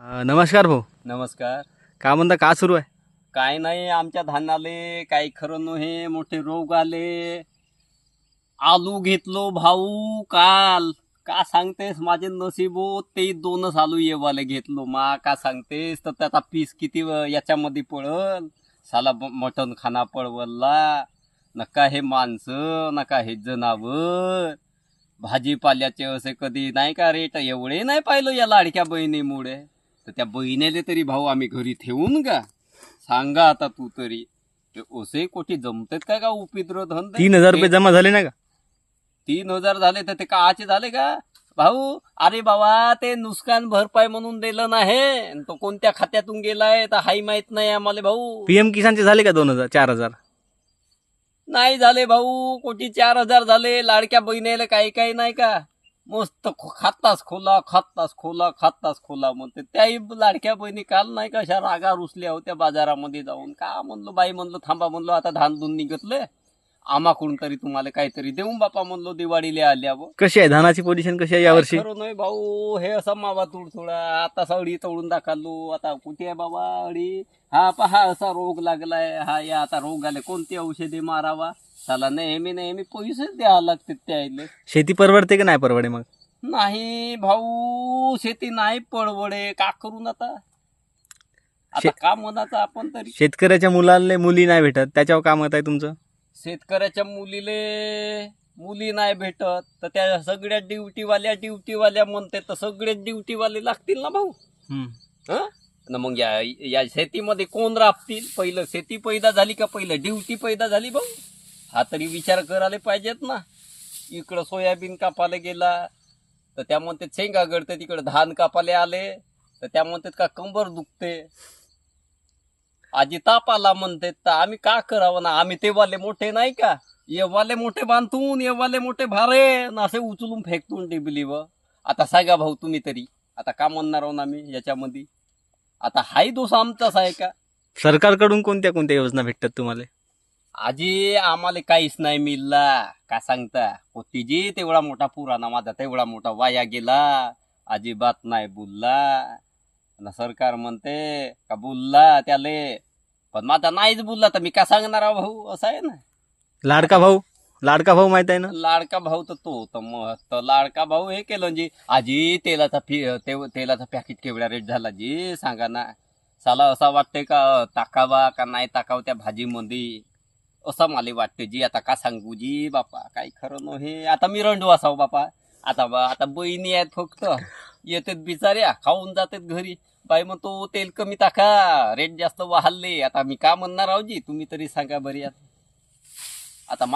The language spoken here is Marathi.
अ, नमस्कार भाऊ. नमस्कार. का म्हणता का सुरू आहे? काय नाही आमच्या धानाले काही खरं नव्हे मोठे रोग आले. आलू घेतलो भाऊ काल. का सांगतेस माझे नशीबो ते दोनच आलू येवाले घेतलो. मा का सांगतेस? तर त्याचा पीस किती व- याच्यामध्ये पळल. साला ब- मटण खाना पळवला. नका हे माणसं नका हे जनावर. भाजीपाल्याचे असे कधी नाही का रेट? एवढे नाही पाहिलं या लाडक्या बहिणीमुळे. तर त्या बहिणीले तरी भाऊ आम्ही घरी ठेवून का सांगा आता तू तरी. ते असे कोठी जमतेत काय का उपद्र धंदे? तीन हजार रुपये जमा झाले ना का तीन हजार झाले तर ते काचे झाले का भाऊ अरे बाबा ते नुकसान भरपाई म्हणून दिलं नाही. तो कोणत्या खात्यातून गेलाय तर हाही माहीत नाही आम्हाला भाऊ. पीएम किसानचे झाले का दोन हजार चार हजार? नाही झाले भाऊ. कोटी चार हजार झाले. लाडक्या बहिणीला काही काही नाही का? मस्त खातास खोला खातास खोला खातास खोला म्हणते. त्याही लाडक्या बहिणी काल नाही का अशा रागा रुसल्या होत्या बाजारामध्ये जाऊन. का म्हणलो बाई म्हणलो थांबा म्हणलो आता धान धुन निघतले आमाकडून तरी तुम्हाला काहीतरी देऊन बापा म्हणलो दिवाळीला आल्यावर. कशी आहे? धानाची पोझिशन कशी आहे यावर्षी? खरं नाही भाऊ हे असा मावा तुड थोडा आता सावडी तोडून दाखवलो. आता कुठे आहे बाबा अडी? हा पहा असा रोग लागलाय. हा या आता रोग आले कोणती औषधे मारावा? त्याला नेहमी नेहमी पैसेच द्यावं लागते त्याले शेती परवडते का नाही परवडे मग? नाही भाऊ शेती नाही पडवडे का करून आता? आता शे- का आपण तरी? शेतकऱ्याच्या मुलांना मुली नाही भेटत. त्याच्यावर काय मत आहे तुमचं? शेतकऱ्याच्या मुलीले मुली नाही भेटत तर त्या सगळ्या ड्युटीवाल्या ड्युटीवाल्या म्हणते तर सगळे ड्युटीवाले लागतील ना भाऊ? हं? न मग या या शेतीमध्ये कोण राबतील? पहिलं शेती पैदा झाली का पहिलं ड्युटी पैदा झाली भाऊ? हा तरी विचार करायला पाहिजेत ना. इकडं सोयाबीन कापायला गेला तर त्या म्हणतात शेंगा गडते तिकडं धान कापायला आले तर त्या म्हणतात का कंबर दुखते. आजी ताप आला म्हणतात तर आम्ही का करावं ना? आम्ही ते वाले मोठे नाही का? येवाले मोठे बांधून येवाले मोठे भारे. न असे उचलून फेकतून टिबली व. आता सांगा भाऊ तुम्ही तरी. आता का म्हणणार आहोत आम्ही याच्यामध्ये? आता हाही दोष आमचाच आहे का? सरकारकडून कोणत्या कोणत्या योजना भेटतात तुम्हाला? आजी आम्हाला काहीच नाही मिळला. का सांगता? होतीजी तेवढा मोठा पुराणा माझा तेवढा मोठा वाया गेला. अजिबात नाही बोलला. न सरकार म्हणते का बोलला त्याले. पण माझा नाहीच बोलला तर मी का सांगणार आहो भाऊ? असं आहे ना. लाडका भाऊ? लाडका भाऊ माहीत आहे ना? लाडका भाऊ तर तो तर मग तर लाडका भाऊ हे केलं जी आजी तेलाचा फी ते तेलाचा पॅकेट केवढा रेट झाला जी? सांगा ना. साला असा वाटते का टाकावा का नाही टाकावं त्या भाजीमध्ये? असं मला वाटते जी. आता का सांगू जी बापा? काही खरं नव्हे आता मी रंडू असावं बापा. आता बा आता बहिणी आहेत फक्त. येतात बिचाऱ्या खाऊन जातात घरी. बाई मग तो तेल कमी टाका रेट जास्त वाहलले आता मी का म्हणणार आहो जी? तुम्ही तरी सांगा बरी आता